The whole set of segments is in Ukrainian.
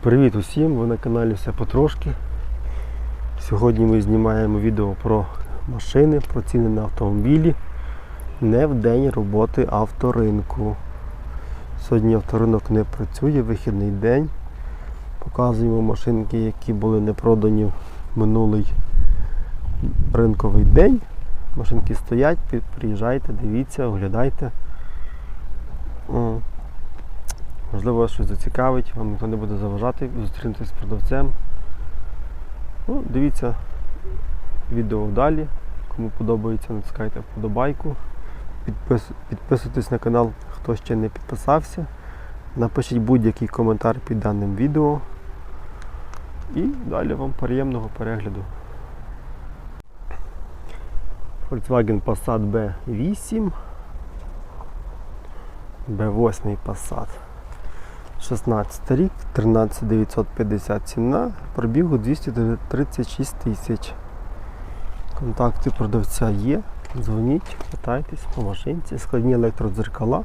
Привіт усім! Ви на каналі Все потрошки. Сьогодні ми знімаємо відео про машини, про ціни на автомобілі. Не в день роботи авторинку. Сьогодні авторинок не працює, вихідний день. Показуємо машинки, які були не продані в минулий ринковий день. Машинки стоять, приїжджайте, дивіться, оглядайте. Можливо, вас щось зацікавить, вам ніхто не буде заважати, зустрінетесь з продавцем. Ну, дивіться відео далі. Кому подобається, натискайте вподобайку. Підпис... Підписуйтесь на канал, хто ще не підписався. Напишіть будь-який коментар під даним відео. І далі вам приємного перегляду. Volkswagen Passat B8. B8 Passat. 16 рік, 13950 ціна, пробігу 236 тисяч. Контакти продавця є. Дзвоніть, питайтесь по машинці, складні електродзеркала,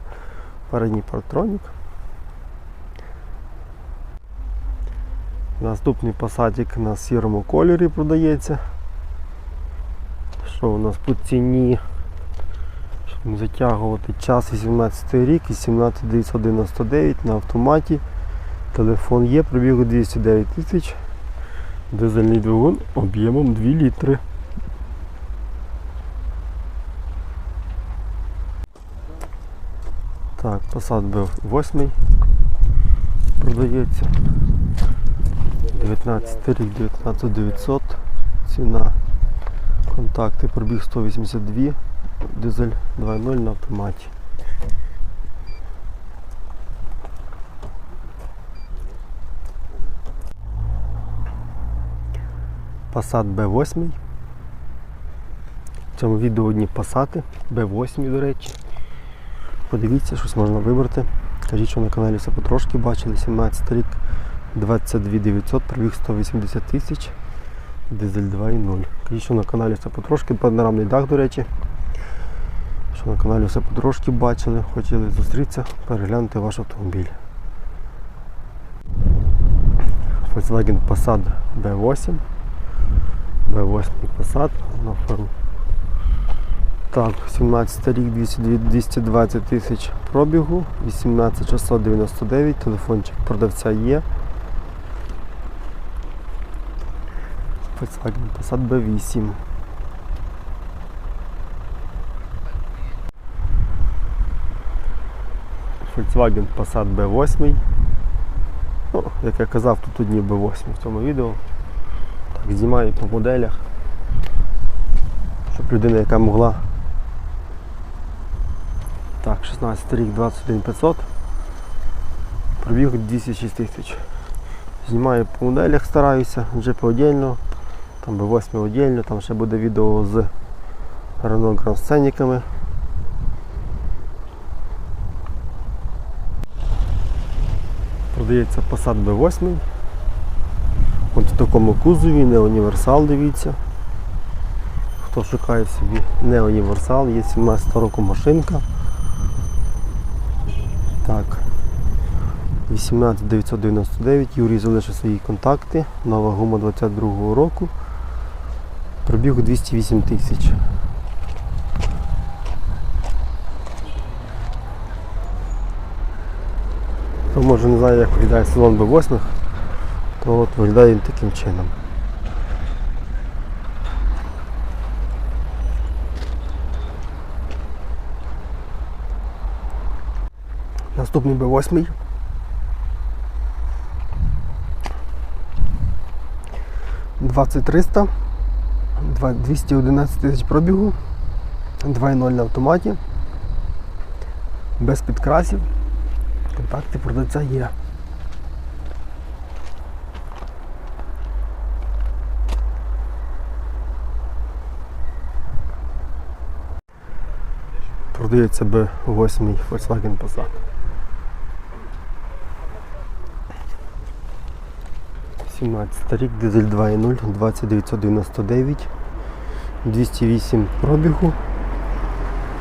передній партронік. Наступний посадик на сірому кольорі продається. Що у нас по ціні? Затягувати час 18 рік і 17999 на автоматі. Телефон є, пробігу 209 тисяч. Дизельний двигун об'ємом 2 літри. Так, Passat B8 продається. 19 рік, 19900 ціна. Контакти пробіг 182 дизель 2.0 на автоматі. Passat B8. В цьому відео одні Passat B8, до речі. Подивіться, щось можна вибрати. Кажіть, що на каналі все потрошки бачили. 17 рік 22 900, пробіг 180 тисяч. Дизель 2.0. Кажіть, що на каналі все потрошки, панорамний дах, до речі. Що на каналі все потрошки бачили, хотіли зустрітися, переглянути ваш автомобіль. Volkswagen Passat B8. B8 Passat на форму. Так, 17 рік 220 тисяч пробігу, 18699, телефончик продавця є. Volkswagen Passat B8. Volkswagen Passat B8. Ну, як я казав, тут одні B8 в цьому відео. Так, знімаю по моделях. Щоб людина, яка могла. Так, 16 рік 21500. Пробіг 206 тисяч. Знімаю по моделях, стараюся, вже отдельно. Там B8 отдельно, там ще буде відео з Renault Grand Scenic. Продається Passat B8. От в такому кузові, не універсал, дивіться. Хто шукає собі не універсал, є 17 року машинка. Так. 18999, Юрій залишив свої контакти, нова гума 22-го року. Пробіг 208 тисяч. Може не знає, як виглядає салон B8, то от виглядає він таким чином. Наступний B8. Двадцять триста, 211 тисяч пробігу, 2.0 на автоматі, без підкрасів. Контакти продавця є. Продається B8 Volkswagen Passat. Рік, дизель 2.0, 20999, 208 пробігу.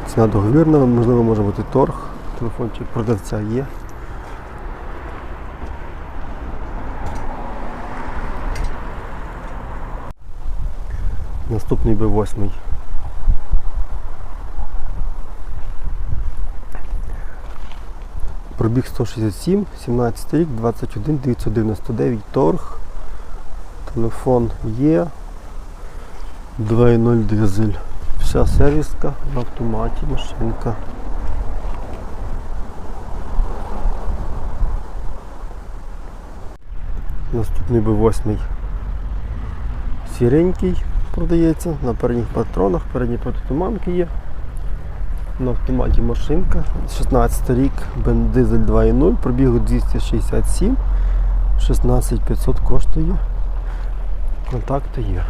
Ціна договірна, можливо, може бути торг. Телефончик продавця є. Наступний Б8. Пробіг 167, 17 рік, 21 999 торг. Телефон є. 2.0 дизель. Вся сервіска на автоматі, машинка. Наступний Б8 сіренький продається на передніх патронах, передні протитуманки є. На автоматі машинка. 16 рік, бендизель 2.0, пробігу 267, 16500 коштує. Контакти є.